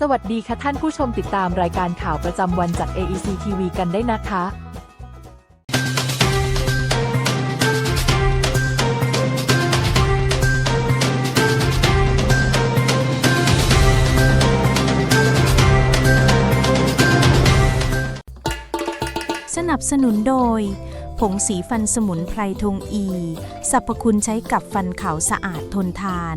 สวัสดีค่ะท่านผู้ชมติดตามรายการข่าวประจำวันจาก AEC TV กันได้นะคะสนับสนุนโดย ผงสีฟันสมุนไพรทงอี สรรพคุณใช้กับฟันขาวสะอาดทนทาน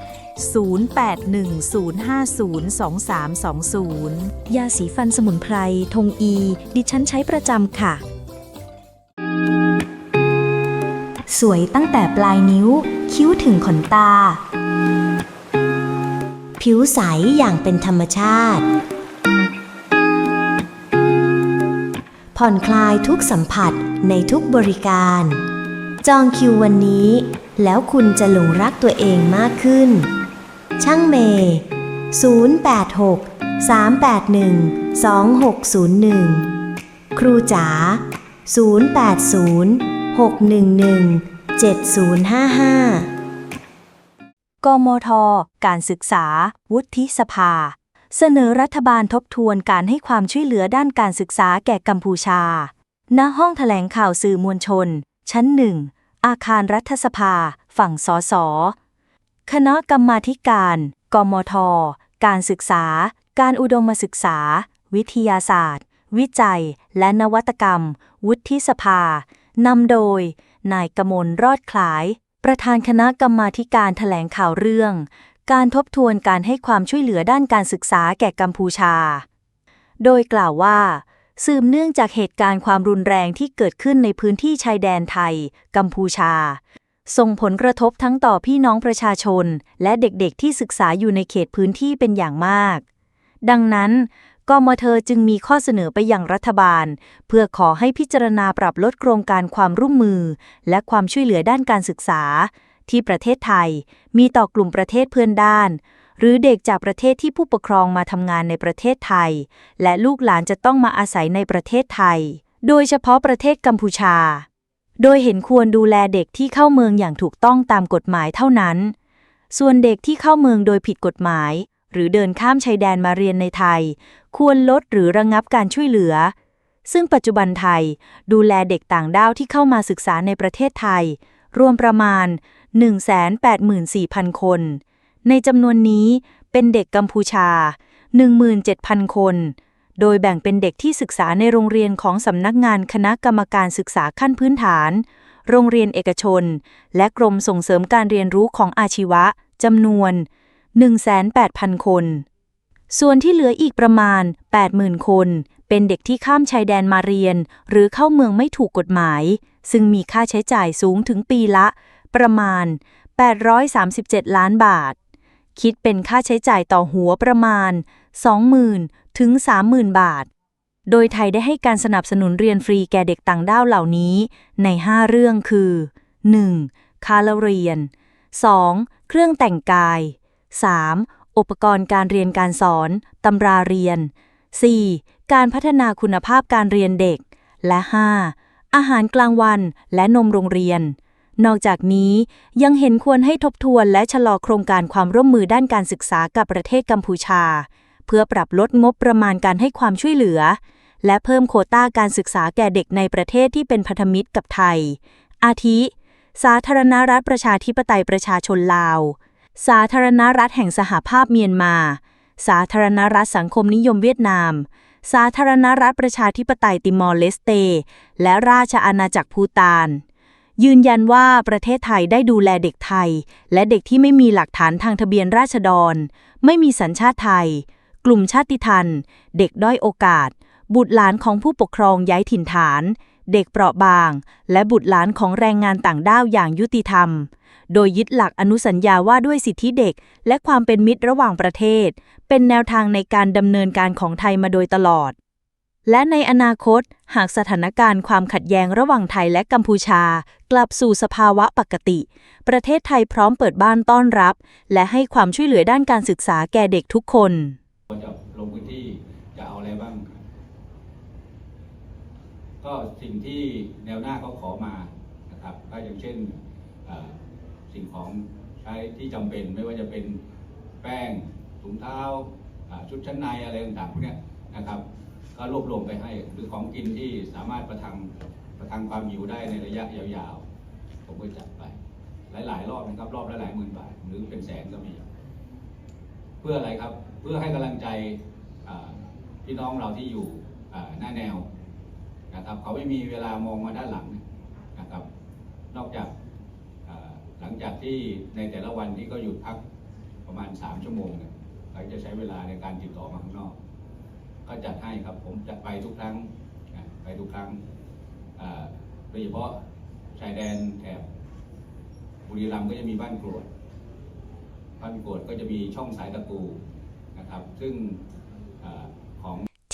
0860502376ยาสีฟันสมุนไพร ทงอี ดิฉันใช้ประจำค่ะ สวยตั้งแต่ปลายนิ้ว คิ้วถึงขนตา ผิวใสอย่างเป็นธรรมชาติ ผ่อนคลายทุกสัมผัสในทุกบริการ จองคิววันนี้แล้วคุณจะหลงรักตัวเองมากขึ้น ช่างเมย์086 381 2601 ครูจ๋า080 611 7055 กมท การศึกษา วุฒิสภา เสนอรัฐบาลทบทวนการให้ความช่วยเหลือด้านการศึกษาแก่กัมพูชา ณ ห้องแถลงข่าวสื่อมวลชน ชั้นหนึ่ง อาคารรัฐสภา ฝั่งสส คณะกรรมาการ กมท การศึกษา การอุดมศึกษา วิทยาศาสตร์ วิจัย และนวัตกรรม วุฒิสภานำโดย นายกมลรอดคล้าย ประธานคณะกรรมาการแถลงข่าวเรื่อง การทบทวนการให้ความช่วยเหลือด้านการศึกษาแก่กัมพูชา โดยกล่าวว่า สืบเนื่องจากเหตุการณ์ความรุนแรงที่เกิดขึ้นในพื้นที่ชายแดนไทย กัมพูชา ส่งผลกระทบทั้งต่อพี่น้องประชาชน และเด็กๆที่ศึกษาอยู่ในเขตพื้นที่เป็นอย่างมาก ดังนั้นกมเทจึงมีข้อเสนอไปยังรัฐบาล เพื่อขอให้พิจารณาปรับลดโครงการความร่วมมือ และความช่วยเหลือด้านการศึกษา ที่ประเทศไทย มีต่อกลุ่มประเทศเพื่อนด้าน หรือเด็กจากประเทศที่ผู้ปกครองมาทำงานในประเทศไทย และลูกหลานจะต้องมาอาศัยในประเทศไทย โดยเฉพาะประเทศกัมพูชา โดยเห็นควรดูแลเด็กที่เข้าเมืองอย่างถูกต้องตามกฎหมายเท่านั้น ส่วนเด็กที่เข้าเมืองโดยผิดกฎหมาย หรือเดินข้ามชายแดนมาเรียนในไทย ควรลดหรือระงับการช่วยเหลือ ซึ่งปัจจุบันไทยดูแลเด็กต่างด้าวที่เข้ามาศึกษาในประเทศไทย รวมประมาณ 184,000 คน ในจำนวนนี้เป็นเด็กกัมพูชา 17,000 คน โดยแบ่งเป็นเด็กที่ศึกษาในโรงเรียนของสำนักงานคณะกรรมการศึกษาขั้นพื้นฐาน โรงเรียนเอกชน และกรมส่งเสริมการเรียนรู้ของอาชีวะจำนวน 18,000 คน ส่วนที่เหลืออีกประมาณ 80,000 คน เป็นเด็กที่ข้ามชายแดนมาเรียน หรือเข้าเมืองไม่ถูกกฎหมาย ซึ่งมีค่าใช้จ่ายสูงถึงปีละ ประมาณ 837 ล้านบาท คิดเป็นค่าใช้จ่ายต่อหัวประมาณ 20,000 ถึง 30,000 บาท โดยไทยได้ให้การสนับสนุนเรียนฟรีแก่เด็กต่างด้าวเหล่านี้ ใน 5 เรื่องคือ 1. ค่าเล่าเรียน 2. เครื่องแต่งกาย 3. อุปกรณ์การเรียนการสอน ตำราเรียน 4. การพัฒนาคุณภาพการเรียนเด็ก และ 5. อาหารกลางวันและนมโรงเรียน นอกจากนี้ยังเห็นควรให้ทบทวนและชะลอโครงการความร่วมมือด้านการศึกษากับประเทศกัมพูชา พื่อปรับลดงบประมาณการให้ความช่วยเหลือ และเพิ่มโคต้าการศึกษาแก่เด็กในประเทศที่เป็นพันธมิตรกับไทย อาทิ สาธารณรัฐประชาธิปไตยประชาชนลาว สาธารณรัฐแห่งสหภาพเมียนมา สาธารณรัฐสังคมนิยมเวียดนาม สาธารณรัฐประชาธิปไตยติมอร์เลสเต และราชอาณาจักรพูตานยืนยันว่าประเทศไทยได้ดูแลเด็กไทย และเด็กที่ไม่มีหลักฐานทางทะเบียนราษฎร ไม่มีสัญชาติไทย กลุ่มชาติพันเด็กด้อยโอกาส บุตรหลานของผู้ปกครองย้ายถิ่นฐาน เด็กเปราะบาง และบุตรหลานของแรงงานต่างด้าวอย่างยุติธรรม โดยยึดหลักอนุสัญญาว่าด้วยสิทธิเด็ก และความเป็นมิตรระหว่างประเทศ เป็นแนวทางในการดำเนินการของไทยมาโดยตลอดและในอนาคต หากสถานการณ์ความขัดแย้งระหว่างไทยและกัมพูชา กลับสู่สภาวะปกติ ประเทศไทยพร้อมเปิดบ้านต้อนรับ และให้ความช่วยเหลือด้านการศึกษาแก่เด็กทุกคน เราจะลงพื้นที่จะเอาอะไรบ้าง ก็สิ่งที่แนวหน้าเขาขอมานะครับก็อย่างเช่นสิ่งของใช้ที่จำเป็นไม่ว่าจะเป็นแป้งถุงเท้าชุดชั้นในอะไรต่างๆพวกนี้นะครับ ก็รวบรวมไปให้หรือของกินที่สามารถประทังประทังความหิวได้ในระยะยาวๆ ผมก็จัดไป หลายๆ รอบนะครับ รอบละหลายหมื่นบาทหรือเป็นแสนก็มี เพื่ออะไรครับเพื่อให้กำลังใจพี่น้องเราที่อยู่หน้าแนว นะครับ เขาไม่มีเวลามองมาด้านหลังนะครับ นอกจากหลังจากที่ในแต่ละวันที่ก็หยุดพักประมาณ 3 ชั่วโมงเนี่ยเขาจะใช้เวลาในการติดต่อมาข้างนอก ก็จัดให้ครับผมจะไปทุกครั้งไปทุกครั้งโดยเฉพาะชายแดนแถบบุรีรัมย์ก็จะมีบ้านกรวดบ้านกรวดก็จะมีช่องสายตะปูนะครับ ซึ่ง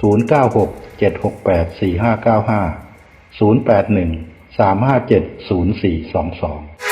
096 768 4595 081 357 0422